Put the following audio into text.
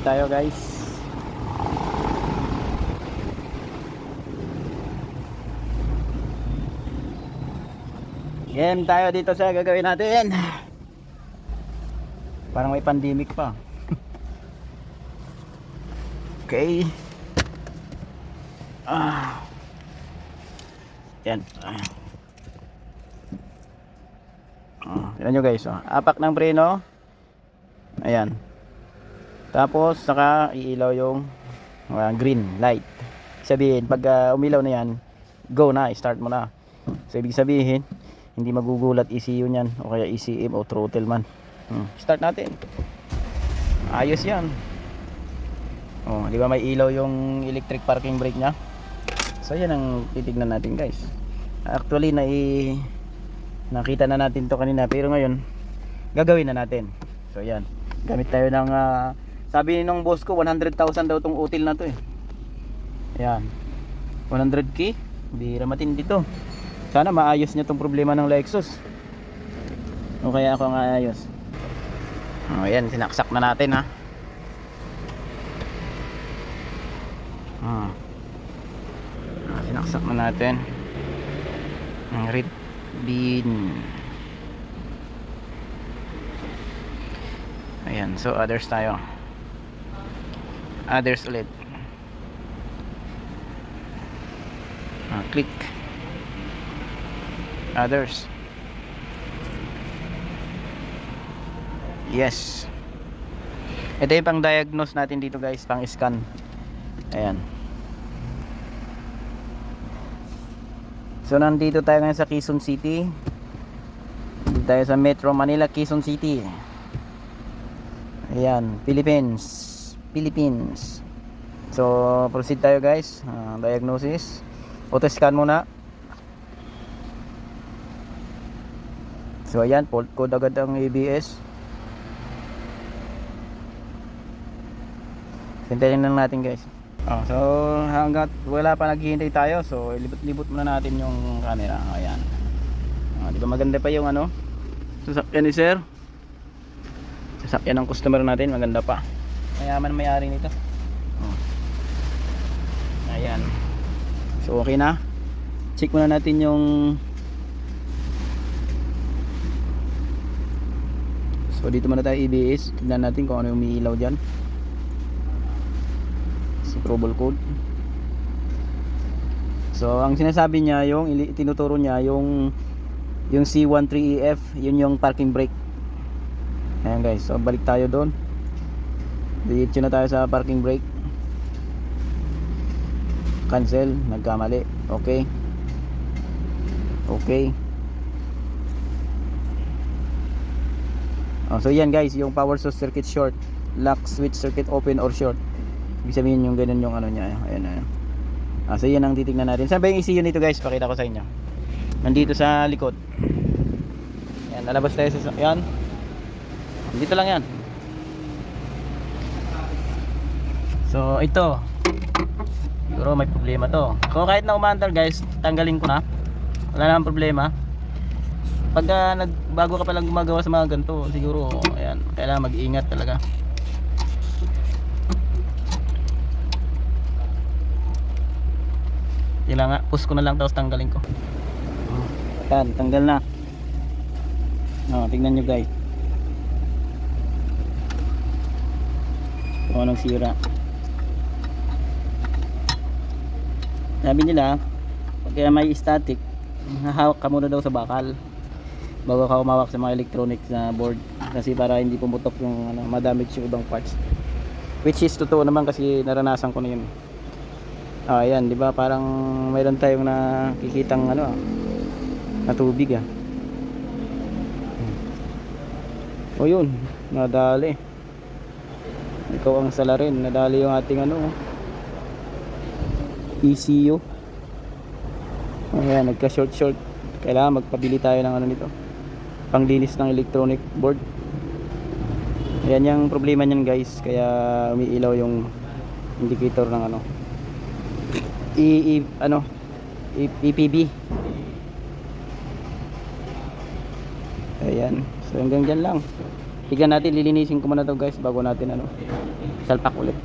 tayo guys. Game tayo dito sa gagawin natin. Parang may pandemic pa. okay. Ah. Yan. Ah. Oh, tignan nyo guys, oh. apak ng preno. Ayan. Tapos saka iilaw yung uh, green light. Sabihin, pag uh, umilaw na yan, go na, start mo na. So ibig sabihin, hindi magugulat ECU niyan o kaya ECM o throttle man. Hmm. Start natin. Ayos 'yan. Oh, di ba may ilaw yung electric parking brake niya? So yan ang titignan natin, guys. Actually na nakita na natin to kanina pero ngayon gagawin na natin. So yan. Gamit tayo ng ah, sabi nung boss ko 100,000 daw tong util na to eh. Ayan. 100k. Bira matindi to. Sana maayos niya tong problema ng Lexus. O kaya ako ang ayos. O yan, sinaksak na natin ha. Ah, sinaksak na natin. Ang red bean. Ayan, so others tayo. Others ulit. Ah, click. Others. Yes. Ito yung pang diagnose natin dito guys, pang scan. Ayan. So nandito tayo ngayon sa Quezon City. Dito tayo sa Metro Manila, Quezon City. Ayan, Philippines. Philippines. So proceed tayo guys. Ah, diagnosis. Auto scan muna. So ayan, fault code agad ang ABS. Hintayin lang natin guys. Oh, so hanggat wala pa naghihintay tayo, so libot-libot muna natin yung camera. Ayan. Oh, di ba maganda pa yung ano? Sasakyan ni sir. Sasakyan ng customer natin, maganda pa. Mayaman may-ari nito. Oh. Ayan. So okay na. Check muna natin yung So dito muna tayo EBS. Tignan natin kung ano yung umiilaw dyan. Si trouble code. So ang sinasabi niya yung tinuturo niya yung yung C13EF, yun yung parking brake. Ayan guys, so balik tayo doon. Diretso na tayo sa parking brake. Cancel, nagkamali. Okay. Okay. Oh, so yan guys, yung power source circuit short, lock switch circuit open or short. Ibig sabihin yung ganun yung ano niya. Ayan, ayan. Ah, so yan ang titignan natin. Saan ba yung ECU nito guys? Pakita ko sa inyo. Nandito sa likod. Yan, lalabas tayo sa yan. Dito lang yan. So ito. Siguro may problema to. So kahit na umandar guys, tanggalin ko na. Wala namang problema pagka nagbago ka pa lang gumagawa sa mga ganito siguro ayan kailangan mag-iingat talaga kailangan push ko na lang tapos tanggalin ko yan tanggal na oh, tignan nyo guys kung anong sira sabi nila pag may static hahawak ka muna daw sa bakal bago ka umawak sa mga electronics na board kasi para hindi pumutok yung ano, madamage yung ibang parts. Which is totoo naman kasi naranasan ko na yun. Ah yan di ba? Parang mayroon tayong nakikitang ano ah, na tubig ah. O yun. Nadali. Ikaw ang salarin nadali yung ating ano ECU ayan nagka short. Short kailangan magpabili tayo ng ano nito. Panglinis ng electronic board. Ayan yung problema niyan guys. Kaya umiilaw yung indicator ng ano. I, i ano? I, EPB ayan. So hanggang dyan lang. Tignan natin lilinisin ko muna to guys bago natin ano salpak ulit